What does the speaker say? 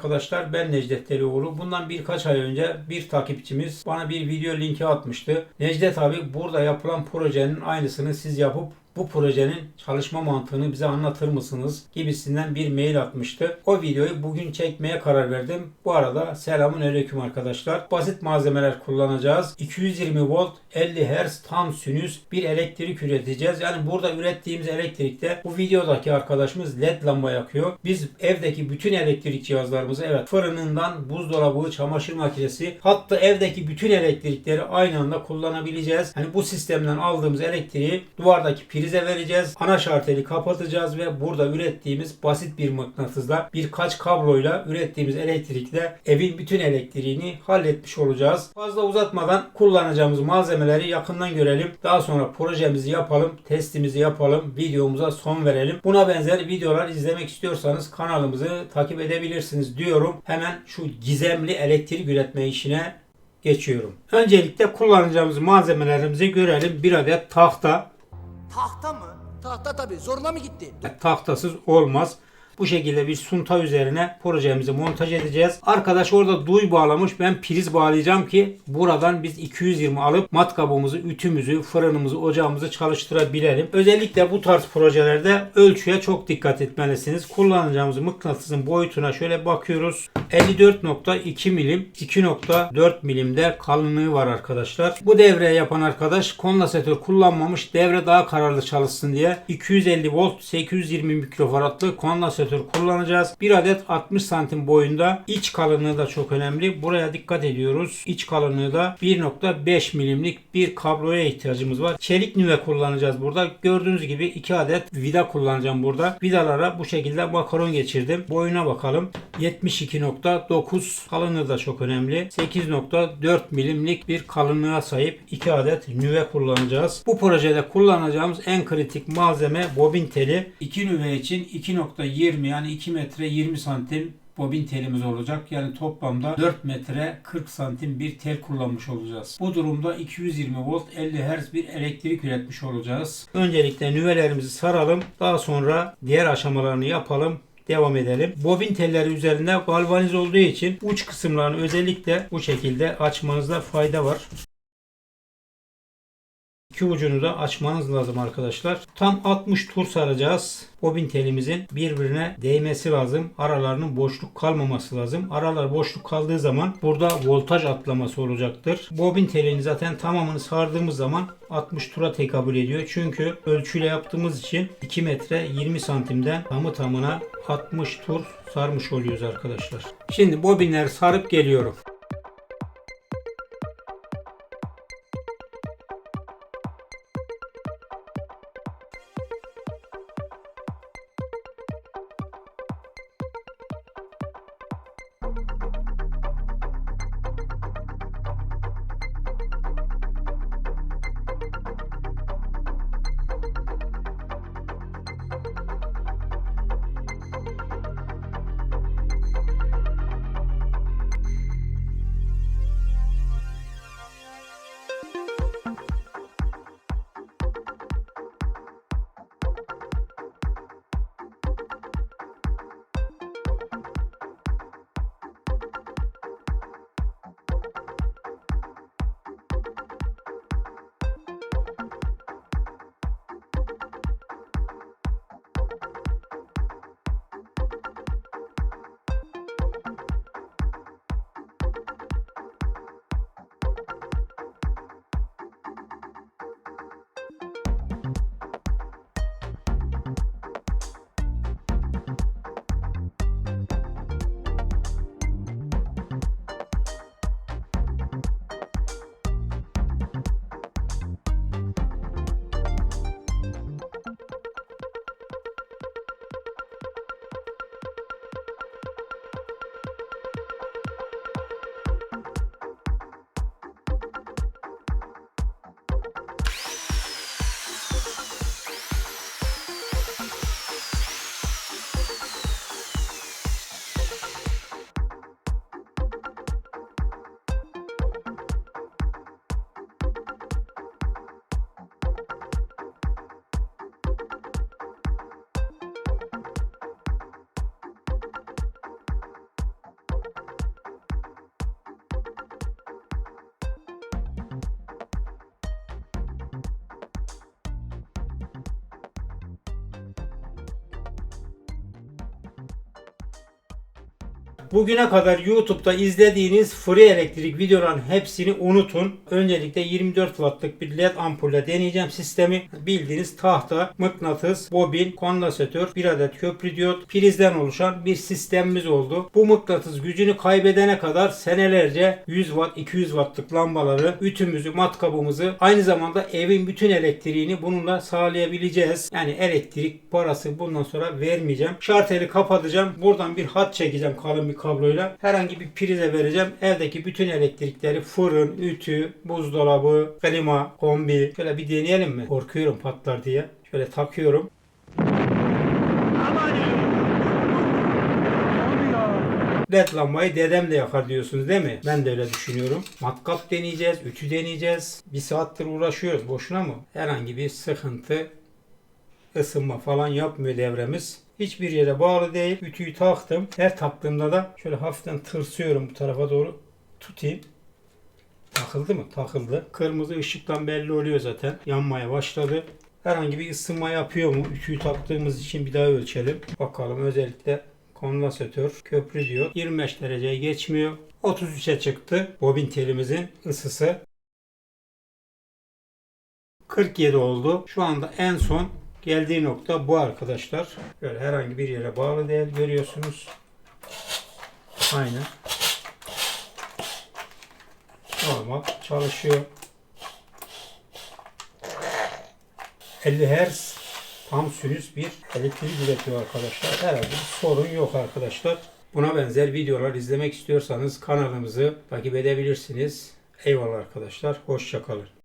Arkadaşlar ben Necdet Delioğlu. Bundan birkaç ay önce bir takipçimiz bana bir video linki atmıştı. Necdet abi burada yapılan projenin aynısını siz yapıp bu projenin çalışma mantığını bize anlatır mısınız gibisinden bir mail atmıştı. O videoyu bugün çekmeye karar verdim. Bu arada selamun aleyküm arkadaşlar. Basit malzemeler kullanacağız. 220 volt 50 Hz tam sinüs bir elektrik üreteceğiz. Yani burada ürettiğimiz elektrikte bu videodaki arkadaşımız led lamba yakıyor. Biz evdeki bütün elektrik cihazlarımızı evet fırınından buzdolabı, çamaşır makinesi hatta evdeki bütün elektrikleri aynı anda kullanabileceğiz. Hani bu sistemden aldığımız elektriği duvardaki prize vereceğiz. Ana şarteli kapatacağız ve burada ürettiğimiz basit bir mıknatısla birkaç kabloyla ürettiğimiz elektrikle evin bütün elektriğini halletmiş olacağız. Fazla uzatmadan kullanacağımız malzemeleri yakından görelim. Daha sonra projemizi yapalım, testimizi yapalım, videomuza son verelim. Buna benzer videolar izlemek istiyorsanız kanalımızı takip edebilirsiniz diyorum. Hemen şu gizemli elektrik üretme işine geçiyorum. Öncelikle kullanacağımız malzemelerimizi görelim. Bir adet tahta, Tahta mı? Tahta tabii. Zoruna mı gitti? tahtasız olmaz. Bu şekilde bir sunta üzerine projemizi montaj edeceğiz. Arkadaş orada duy bağlamış. Ben priz bağlayacağım ki buradan biz 220 alıp matkabımızı, ütümüzü, fırınımızı, ocağımızı çalıştırabilelim. Özellikle bu tarz projelerde ölçüye çok dikkat etmelisiniz. Kullanacağımız mıknatısın boyutuna şöyle bakıyoruz. 54.2 milim, 2.4 milimde kalınlığı var arkadaşlar. Bu devreye yapan arkadaş kondansatör kullanmamış. Devre daha kararlı çalışsın diye 250 volt 820 mikrofaradlı kondansatör kullanacağız. Bir adet 60 santim boyunda. İç kalınlığı da çok önemli. Buraya dikkat ediyoruz. İç kalınlığı da 1.5 milimlik bir kabloya ihtiyacımız var. Çelik nüve kullanacağız burada. Gördüğünüz gibi 2 adet vida kullanacağım burada. Vidalara bu şekilde makaron geçirdim. Boyuna bakalım. 72.9 kalınlığı da çok önemli. 8.4 milimlik bir kalınlığa sahip 2 adet nüve kullanacağız. Bu projede kullanacağımız en kritik malzeme bobin teli. 2 nüve için 2.20 yani 2 metre 20 santim bobin telimiz olacak. Yani toplamda 4 metre 40 santim bir tel kullanmış olacağız. Bu durumda 220 volt 50 Hz bir elektrik üretmiş olacağız. Öncelikle nüvelerimizi saralım. Daha sonra diğer aşamalarını yapalım devam edelim. Bobin telleri üzerinde galvaniz olduğu için uç kısımlarını özellikle bu şekilde açmanızda fayda var. İki ucunu da açmanız lazım arkadaşlar. Tam 60 tur saracağız. Bobin telimizin birbirine değmesi lazım. Aralarının boşluk kalmaması lazım. Aralar boşluk kaldığı zaman burada voltaj atlaması olacaktır. Bobin telini zaten tamamını sardığımız zaman 60 tura tekabül ediyor. Çünkü ölçüyle yaptığımız için 2 metre 20 santimden tamı tamına 60 tur sarmış oluyoruz arkadaşlar. Şimdi bobinleri sarıp geliyorum. Bugüne kadar YouTube'da izlediğiniz free elektrik videoların hepsini unutun. Öncelikle 24 wattlık bir led ampulle deneyeceğim sistemi. Bildiğiniz tahta, mıknatıs, bobin, kondansatör, bir adet köprü diyot, prizden oluşan bir sistemimiz oldu. Bu mıknatıs gücünü kaybedene kadar senelerce 100 watt, 200 wattlık lambaları, ütümüzü, matkabımızı aynı zamanda evin bütün elektriğini bununla sağlayabileceğiz. Yani elektrik parası bundan sonra vermeyeceğim. Şarteli kapatacağım. Buradan bir hat çekeceğim kalın bir kabloyla. Herhangi bir prize vereceğim. Evdeki bütün elektrikleri fırın, ütü, buzdolabı, klima, kombi. Şöyle bir deneyelim mi? Korkuyorum patlar diye. Şöyle takıyorum. LED lambayı dedem de yakar diyorsunuz değil mi? Ben de öyle düşünüyorum. Matkap deneyeceğiz, ütü deneyeceğiz. Bir saattir uğraşıyoruz. Boşuna mı? Herhangi bir sıkıntı, ısınma falan yapmıyor devremiz. Hiçbir yere bağlı değil. Ütüyü taktım. Her taktığımda da şöyle hafiften tırsıyorum bu tarafa doğru. Tutayım. Takıldı mı? Takıldı. Kırmızı ışıktan belli oluyor zaten. Yanmaya başladı. Herhangi bir ısınma yapıyor mu? Ütüyü taktığımız için bir daha ölçelim. Bakalım özellikle kondansatör, köprü diyor. 25 dereceye geçmiyor. 33'e çıktı. Bobin telimizin ısısı. 47 oldu. Şu anda en son geldiği nokta bu arkadaşlar. Böyle herhangi bir yere bağlı değil görüyorsunuz. Aynen. Normal çalışıyor. 50 Hz tam sürüz bir elektrik üretiyor arkadaşlar. Herhalde bir sorun yok arkadaşlar. Buna benzer videolar izlemek istiyorsanız kanalımızı takip edebilirsiniz. Eyvallah arkadaşlar. Hoşçakalın.